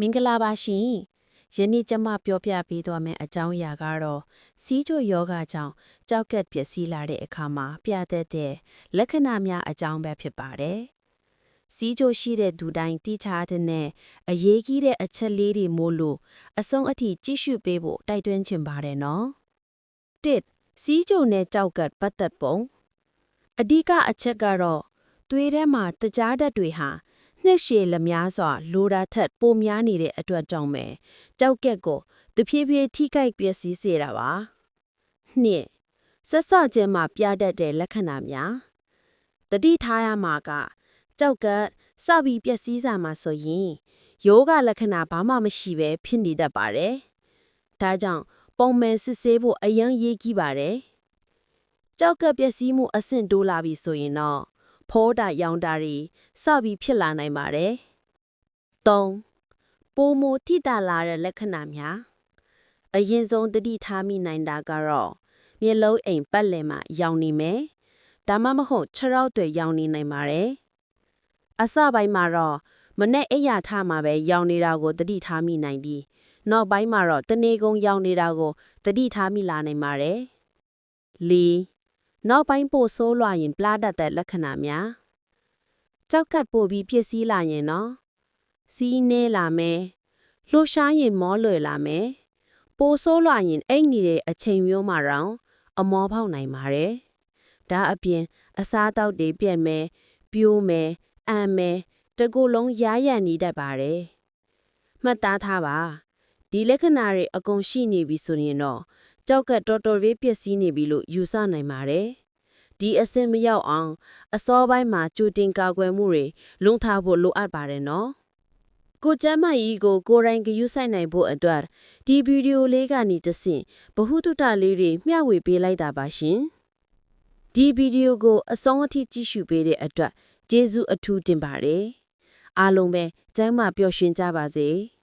မင်္ဂလာပါရှင်ယနေ့ကျမပြောပြပေးသွားမယ့်အကြောင်းအရာကတော့စီးချိုယောဂကြောင့်ကြောက်ကက်ပျက်စီးလာတဲ့အခါမှာပြတတ်တဲ့လက္ခဏာများအကြောင်းပဲဖြစ်ပါတယ်စီးချိုရှိတဲ့ဒူတိုင်းတိချတဲ့နဲ့အရေးကြီးတဲ့အချက်လေးတွေမို့လို့အဆုံးအထိကြည့်ရှုပေးဖို့တိုက်တွန်းချင်ပါတယ်နော်တစ်စီးချိုနဲ့ကြောက်ကက်ပတ်သက်ပုံအဓိကအချက်ကတော့သွေးထဲမှာတကြားဓာတ်တွေဟာ နှစ်ရှည်လများစွာလိုတာထက်ပိုများနေတဲ့အတွက်ကြောင့်ပဲကြောက်ကက်ကိုတဖြည်းဖြည်းထိခိုက်ပျက်စီးစေတာပါနှစ်ဆက်စခြင်းမှာပြတတ်တဲ့လက္ခဏာများတတိထားရမှာကကြောက်ကက်စပြီးပျက်စီးစာမှာဆိုရင်ယောဂလက္ခဏာဘာမှမရှိပဲဖြစ်နေတတ်ပါတယ်ဒါကြောင့်ပုံမှန်စစ်ဆေးဖို့အရန်ရေးကြည့်ပါတယ်ကြောက်ကက်ပျက်စီးမှုအဆင့်တိုးလာပြီဆိုရင်တော့ ဖောတာရောင်တာတွေစပြီးဖြစ်လာနိုင်ပါတယ်။၃ပိုမိုထိတာလာတဲ့လက္ခဏာများအရင်ဆုံးတတိထားမိနိုင်တာကတော့မျက်လုံးအိမ်ပတ်လည်မှာရောင်နေမယ်။ဒါမှမဟုတ်ခြေထောက်တွေရောင်နေနိုင်ပါတယ်။အစပိုင်းမှာတော့မနဲ့အိယာထားမှာပဲရောင်နေတာကိုတတိထားမိနိုင်ပြီးနောက်ပိုင်းမှာတော့တနေကုန်ရောင်နေတာကိုတတိထားမိလာနိုင်ပါတယ်။၄ နောက်ပိုင်းပို့ဆိုးလွှာရင်ပလာတတ်တဲ့လက္ခဏာများကြောက်ကတ်ပို့ပြီးပြည့်စည်လာရင်နော်စီးနေလာမယ်လှိုးရှားရင်မောလွယ်လာမယ်ပိုးဆိုးလွှာရင်အိတ်နေတဲ့အချိန်မျိုးမှာတော့အမောဖောက်နိုင်ပါတယ်ဒါအပြင် အစားအသောက်တွေပြက်မယ်ပြိုးမယ်အံမယ်တကူလုံးရားရံနေတတ်ပါတယ်မှတ်သားထားပါဒီလက္ခဏာတွေအကုန်ရှိနေပြီဆိုရင်တော့ ကြောက်ကတော်တော်လေးပျက်စီးနေပြီလို့ယူဆနိုင်ပါတယ်။ဒီအဆင့်မရောက်အောင် အစောပိုင်းမှာကြိုတင်ကာကွယ်မှုတွေလုံထားဖို့လိုအပ်ပါတယ်နော်။ကိုကျမ်းမကြီးကိုကိုယ်တိုင်ဂရုစိုက်နိုင်ဖို့အတွက်ဒီဗီဒီယိုလေးကနေတဆင့်ဗဟုသုတလေးတွေမျှဝေပေးလိုက်တာပါရှင်။ဒီဗီဒီယိုကိုအဆုံးအထိကြည့်ရှုပေးတဲ့အတွက်ကျေးဇူးအထူးတင်ပါတယ်။အားလုံးပဲကျမ်းမာပျော်ရွှင်ကြပါစေ။